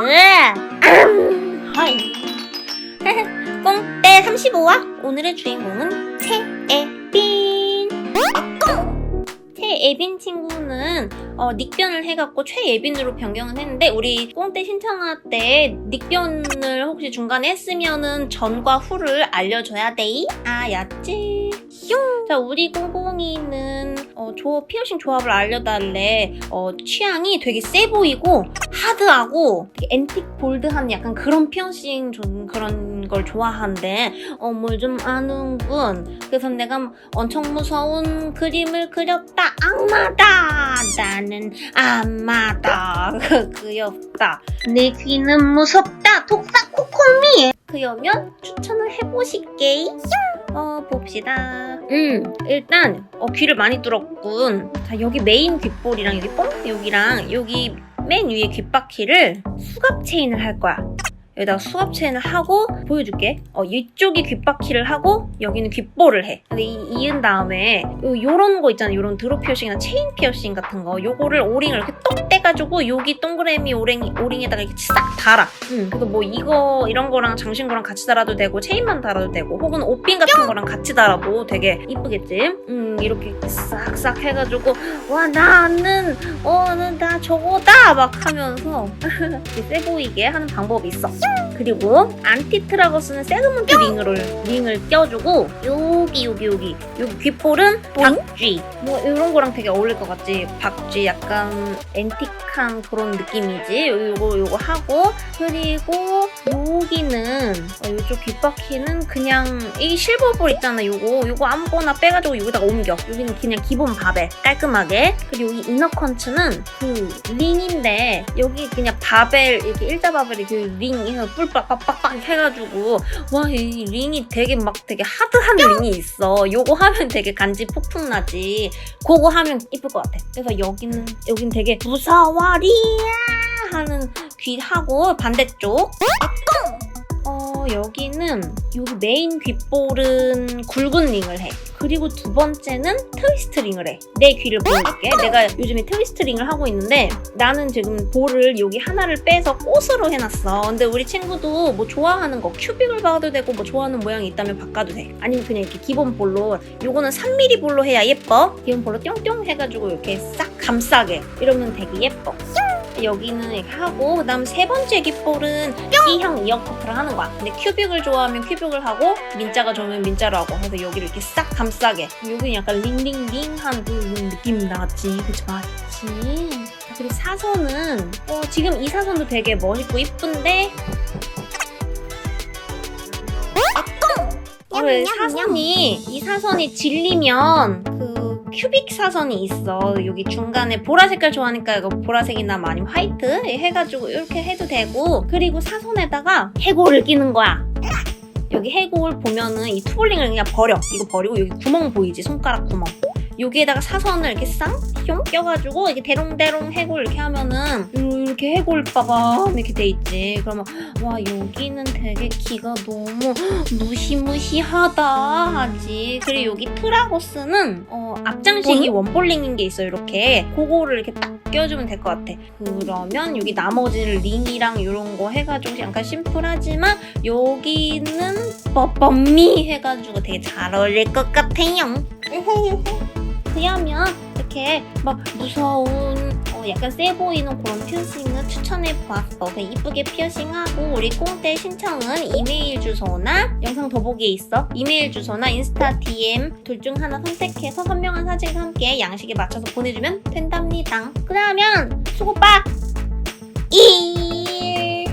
음. 아, 꽁대 35화 오늘의 주인공은 최애빈. 아꿍! 최애빈 친구는 어, 닉변을 해갖고 최예빈으로 변경을 했는데 우리 꽁대 신청할 때 닉변을 혹시 중간에 했으면은 전과 후를 알려줘야 돼이 아야지. 슝! 자 우리 꽁꽁이는 어, 조 피어싱 조합을 알려달래. 어, 취향이 되게 세 보이고 하드하고 앤틱 볼드한 약간 그런 피어싱 좀 그런 걸 좋아한대. 어, 뭘 좀 아는군. 그래서 내가 엄청 무서운 그림을 그렸다. 악마다. 나는 악마다. 귀엽다. 내 귀는 무섭다. 독사 코코미. 그러면 추천을 해보실게. 어, 봅시다. 음, 일단, 어, 귀를 많이 뚫었군. 자, 여기 메인 귓볼이랑 여기 뽕? 여기랑 여기 맨 위에 귓바퀴를 수갑 체인을 할 거야. 여기다가 수갑 체인을 하고 보여줄게. 어, 이쪽이 귓바퀴를 하고 여기는 귓볼을 해. 근데 이, 이은 다음에 요, 요런 거 있잖아. 요런 드롭 피어싱이나 체인 피어싱 같은 거. 요거를 오링을 이렇게 똑 떼가지고 여기 동그라미 오링, 오링에다가 이렇게 싹 달아. 응. 그래서 뭐 이거 이런 거랑 장신구랑 같이 달아도 되고 체인만 달아도 되고 혹은 옷핀 같은 거랑 같이 달아도 되게 이쁘겠지? 음 이렇게 싹싹 해가지고 와 나는 어나 저거다 막 하면서 이렇게 세 보이게 하는 방법이 있어. 그리고 안티트라고 쓰는 세그먼트 링을 링을 껴주고 여기 여기 여기. 여기 귓볼은 박쥐. 뭐 이런 거랑 되게 어울릴 것 같지? 박쥐 약간 앤틱한 그런 느낌이지? 요거 요거 하고 그리고 여기는 어, 이쪽 귓바퀴는 그냥 이 실버볼 있잖아 요거. 요거 아무거나 빼가지고 여기다가 옮겨. 여기는 그냥 기본 바벨 깔끔하게. 그리고 여기 이너 컨츠는 그 링인데 여기 그냥 바벨 이렇게 일자 바벨 이렇게 링 해서 뿔빡빡빡빡 해가지고 와 이 링이 되게 막 되게 하드한 링이 있어. 요거 하면 되게 간지 폭풍 나지. 그거 하면 이쁠 것 같아. 그래서 여기는 여긴 되게 무서워리야 하는 귀 하고 반대쪽. 아꿍 어 여기는 여기 메인 귓볼은 굵은 링을 해 그리고 두 번째는 트위스트 링을 해. 내 귀를 보여줄게. 내가 요즘에 트위스트 링을 하고 있는데 나는 지금 볼을 여기 하나를 빼서 꽃으로 해놨어. 근데 우리 친구도 뭐 좋아하는 거 큐빅을 박아도 되고 뭐 좋아하는 모양이 있다면 바꿔도 돼. 아니면 그냥 이렇게 기본 볼로 요거는 3mm 볼로 해야 예뻐. 기본 볼로 뿅뿅 해가지고 이렇게 싹 감싸게 이러면 되게 예뻐. 여기는 이렇게 하고 그다음 세 번째 깃볼은 C형 이어 커트를 하는 거야. 근데 큐빅을 좋아하면 큐빅을 하고 민자가 좋으면 민자로 하고. 해서 여기를 이렇게 싹 감싸게. 여기는 약간 링링링한 그 느낌 나지, 그치? 맞지? 자, 그리고 사선은 어, 지금 이 사선도 되게 멋있고 이쁜데? 어, 왜 사선이 이 사선이 질리면 그 큐빅 사선이 있어. 여기 중간에 보라 색깔 좋아하니까 이거 보라색이나 뭐 아니면 화이트 해가지고 이렇게 해도 되고 그리고 사선에다가 해골을 끼는 거야. 여기 해골 보면은 이 투블링을 그냥 버려. 이거 버리고 여기 구멍 보이지? 손가락 구멍. 여기에다가 사선을 이렇게 쌍뿅 껴가지고 이렇게 대롱대롱 해골 이렇게 하면은 이렇게 해골바가 이렇게 돼 있지. 그러면 와 여기는 되게 귀가 너무 무시무시하다 하지. 그리고 여기 트라고스는 어, 앞장식이 원볼링인 게 있어요. 이렇게 그거를 이렇게 딱 껴주면 될 것 같아. 그러면 여기 나머지는 링이랑 이런 거 해가지고 약간 심플하지만 여기는 뻐뻔미 해가지고 되게 잘 어울릴 것 같아요. 그러면 이렇게 막 무서운 어, 약간 세 보이는 그런 피어싱을 추천해 보았어. 이쁘게 피어싱하고 우리 꽁대 신청은 이메일 주소나 영상 더보기에 있어. 이메일 주소나 인스타 DM 둘 중 하나 선택해서 선명한 사진과 함께 양식에 맞춰서 보내주면 된답니다. 그러면 수고빠 이